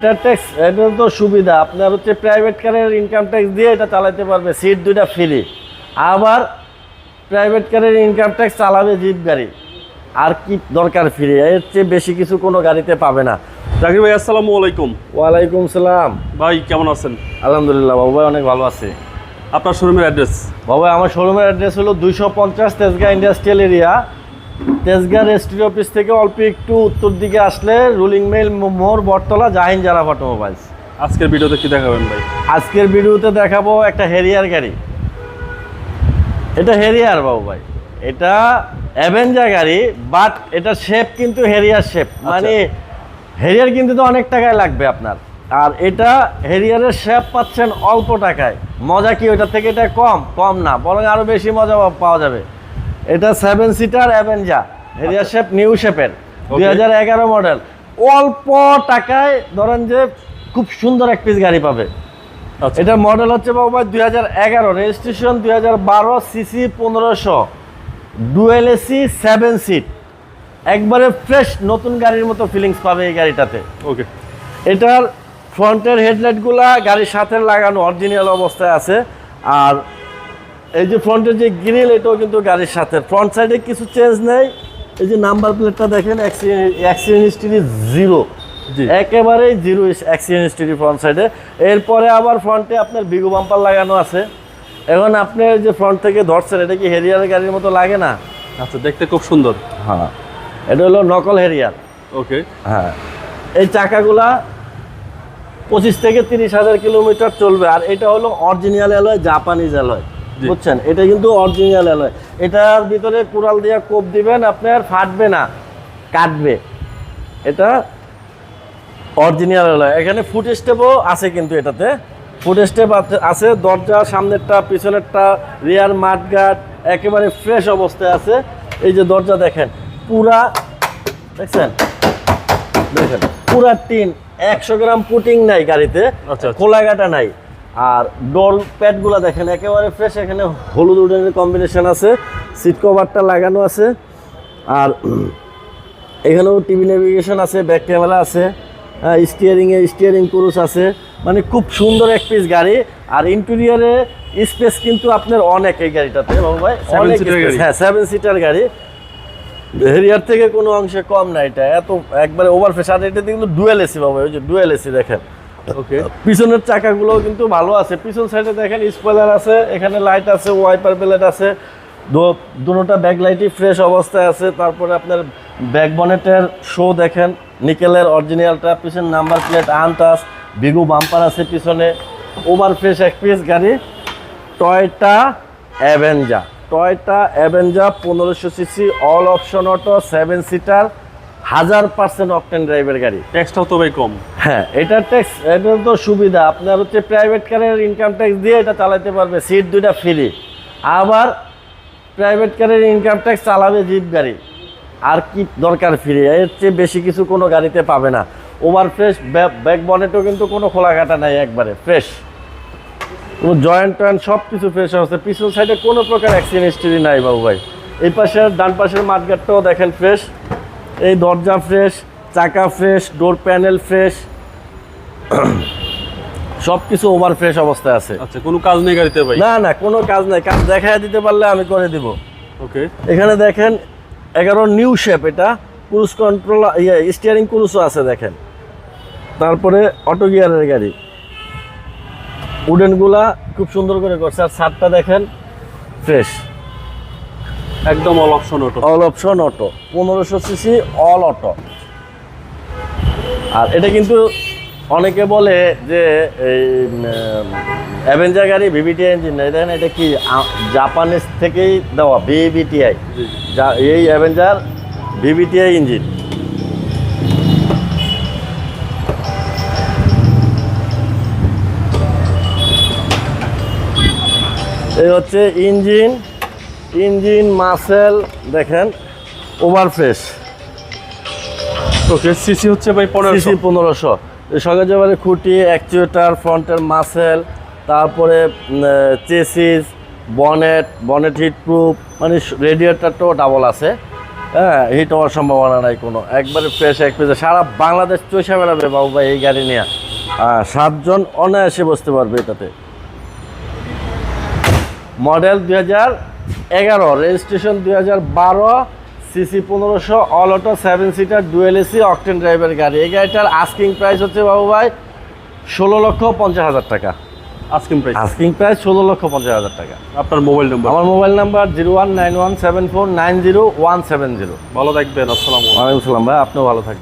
এটা ট্যাক্স এটা তো সুবিধা। আপনার হচ্ছে প্রাইভেট কারের ইনকাম ট্যাক্স দিয়ে এটা চালাতে পারবে সিট দুইটা ফ্রি আবার প্রাইভেট কারের ইনকাম ট্যাক্স চালাবে জিপ গাড়ি। আর কি দরকার ফ্রি এর চেয়ে বেশি কিছু কোনো গাড়িতে পাবে না। জাকির ভাই আসসালামু আলাইকুম। ওয়ালাইকুম সালাম। ভাই কেমন আছেন? আলহামদুলিল্লাহ বাবু ভাই অনেক ভালো আছে। আপনার শোরুমের অ্যাড্রেস বাবু আমার শোরুমের অ্যাড্রেস হলো দুইশো পঞ্চাশ Tejgaon industrial area Tejgaon registry office থেকে অল্প একটু উত্তর দিকে আসলে রুলিং মেল মোড় বটতলা জাহিন জারা অটোমোবাইলস আজকের ভিডিওতে কি দেখাবেন ভাই? আজকের ভিডিওতে দেখাবো একটা হেরিয়ার গাড়ি। এটা হেরিয়ার বাবু ভাই। এটা অ্যাভেঞ্জার গাড়ি বাট এটা শেপ কিন্তু হেরিয়ার শেপ মানে হেরিয়ার কিন্তু তো অনেক টাকায় লাগবে আপনার। আর এটা হেরিয়ারের শেপ পাচ্ছেন অল্প টাকায়। মজা কি ওইটার থেকে এটা কম? কম না বরং আরও বেশি মজা পাওয়া যাবে। এটা seven seater Avanza Harrier shape new শেপের দুই হাজার এগারো মডেল অল্প টাকায় ধরেন যে খুব সুন্দর এক পিস গাড়ি পাবে। আচ্ছা। এটা মডেল হচ্ছে বাবা দুই হাজার এগারো রেজিস্ট্রেশন দুই হাজার বারো সিসি পনেরোশো। ডুয়েল এসি সেভেন সিট একবারে ফ্রেশ নতুন গাড়ির মতো ফিলিংস পাবে এই গাড়িটাতে। ওকে এটার ফ্রন্টের হেডলাইটগুলা গাড়ির সাথে লাগানো অরিজিনাল অবস্থায় আছে। আর এই যে ফ্রন্টের যে গ্রিল এটাও কিন্তু গাড়ির সাথে। ফ্রন্ট সাইডে কিছু চেঞ্জ নেই। এই যে নাম্বার প্লেটটা দেখেন অ্যাক্সিডেন্ট হিস্ট্রি জিরো জি। একেবারেই জিরো অ্যাক্সিডেন্ট হিস্ট্রি ফ্রন্ট সাইডে এরপরে আবার ফ্রন্টে আপনার বিগু বাম্পার লাগানো আছে। এখন আপনি যে ফ্রন্ট থেকে ধরছেন এটা কি হেরিয়ার গাড়ির মতো লাগে না? আচ্ছা দেখতে খুব সুন্দর। হ্যাঁ। এটা হলো নকল হেরিয়ার ওকে। হ্যাঁ। এই চাকাগুলা পঁচিশ থেকে তিরিশ হাজার কিলোমিটার চলবে। আর এটা হলো অরিজিনাল অ্যালয় জাপানিজ অ্যালয় জি। বুঝছেন? এটা কিন্তু অরিজিনাল অ্যালয় এটার ভিতরে কুড়াল দিয়ে কোপ দিবেন আপনার ফাটবে না। কাটবে। এটা অরিজিনাল অ্যালয় এখানে ফুট স্টেপও আছে কিন্তু এটাতে। ফুট স্টেপ আছে দরজা সামনেরটা পিছনেরটা রিয়ার মাঠগার্ড একেবারে ফ্রেশ অবস্থায় আছে। এই যে দরজা দেখেন পুরা দেখছেন? দেখেন পুরা টিন। একশো গ্রাম পুটিং নাই গাড়িতে আচ্ছা, আচ্ছা। খোলা কাটা নাই। আর ডোর প্যাডগুলো দেখেন একেবারে ফ্রেশ এখানে হলুদ উডেনের কম্বিনেশন আছে সিট কভারটা লাগানো আছে আর এখানেও টিভি নেভিগেশন আছে ব্যাক ক্যামেরা আছে স্টিয়ারিংয়ে স্টিয়ারিং ক্রুজ আছে মানে খুব সুন্দর এক পিস গাড়ি আর ইন্টেরিয়ারে স্পেস কিন্তু আপনার অনেক এই গাড়িটাতে বাবু ভাই অনেক গাড়ি। হ্যাঁ সেভেন সিটার গাড়ি। হেরিয়ার থেকে কোনো অংশে কম না এটা এত একবারে ওভার ফেস আর এটাতে কিন্তু ডুয়েল এসি বাবা ওই যে ডুয়েল এসি দেখেন। পিছনের চাকাগুলো কিন্তু ভালো আছে। পিছন সাইডে দেখেন স্পয়লার আছে, এখানে লাইট আছে ওয়াইপার প্লেট আছে। দুটোটা ব্যাক লাইটই ফ্রেশ অবস্থায় আছে। তারপরে আপনার ব্যাক বনেটের শো দেখেন নিকেলের অরিজিনালটা পিছন নাম্বার প্লেট আনটাস বিগু বাম্পার আছে পিছনে। ওভার ফ্রেশ এক পিস গাড়ি টয়টা অ্যাভেঞ্জা টয়টা অ্যাভেঞ্জা পনেরোশো CC all option auto seven seater হাজার পার্সেন্ট অকটেন ড্রাইভের গাড়ি। ট্যাক্সটাও তো ভাই কম। হ্যাঁ এটার ট্যাক্স এটা তো সুবিধা। আপনার হচ্ছে প্রাইভেট কারের ইনকাম ট্যাক্স দিয়ে এটা চালাতে পারবে সিট দুইটা ফ্রি আবার প্রাইভেট কারের ইনকাম ট্যাক্স চালাবে জিপ গাড়ি। আর কি দরকার ফ্রি এর চেয়ে বেশি কিছু কোনো গাড়িতে পাবে না। ওভার ফ্রেশ ব্যাক বনেটও কিন্তু কোনো খোলা কাটা নাই একবারে ফ্রেশ কোনো জয়েন্ট টয়েন্ট সব কিছু ফ্রেশ আছে। পিছন সাইডে কোনো প্রকার অ্যাক্সিডেন্ট হিস্ট্রি নাই বাবু ভাই। এই পাশের ডান পাশের মাঠগাটটাও দেখেন ফ্রেশ এই দরজা ফ্রেশ চাকা ফ্রেশ ডোর প্যানেল ফ্রেশ সব কিছু ওভার ফ্রেশ অবস্থায় আছে। আচ্ছা কোনো কাজ নেই গাড়িতে ভাই? না না কোনো কাজ নাই। কাজ দেখায় দিতে পারলে আমি করে দিব। ওকে এখানে দেখেন এগারো নিউ শেপ এটা। ক্রুজ কন্ট্রোল ইয়ে স্টিয়ারিং ক্রুজও আছে দেখেন। তারপরে অটো গিয়ারের গাড়ি। উডেনগুলা খুব সুন্দর করে করছে। আর ছাদটা দেখেন ফ্রেশ একদম all option auto all option auto পনেরোশো সিসি অল অটো আর এটা কিন্তু অনেকে বলে যে এই অ্যাভেঞ্জার গাড়ি ভিভিটিআই ইঞ্জিন দেখেন এটা কি জাপানিজ থেকেই দেওয়া ভিভিটিআই যা এই অ্যাভেঞ্জার ভিভিটিআই ইঞ্জিন এই হচ্ছে ইঞ্জিন ইঞ্জিন মাসেল দেখেন ওভার ফ্রেশ ওকে সিসি হচ্ছে ভাই পনেরোশো। পনেরোশো। সঙ্গে যাবারে খুঁটি অ্যাকচুয়েটার ফ্রন্টের মাসেল তারপরে chassis bonnet bonnet heat proof মানে রেডিয়েটারটাও ডাবল আছে। হ্যাঁ হিট হওয়ার সম্ভাবনা নাই কোনো। একবারে ফ্রেশ এক পেজে। সারা বাংলাদেশ চষা বেড়াবে বাবু ভাই এই গাড়ি নিয়ে। হ্যাঁ সাতজন অনায়াসে বসতে পারবে এটাতে। মডেল দুই হাজার এগারো রেজিস্ট্রেশন দুই হাজার বারো সিসি পনেরোশো all auto seven seater dual AC octane driver গাড়ি। এই গাড়িটার আস্কিং প্রাইস হচ্ছে বাবু ভাই ষোলো লক্ষ পঞ্চাশ হাজার টাকা। আস্কিং প্রাইস আস্কিং প্রাইস ষোলো লক্ষ পঞ্চাশ হাজার টাকা। আপনার মোবাইল নাম্বার আমার mobile number zero one nine one seven four nine zero one seven zero. ভালো থাকবেন আসসালামু আলাইকুম। সালাম ভাই আপনিও ভালো থাকবেন।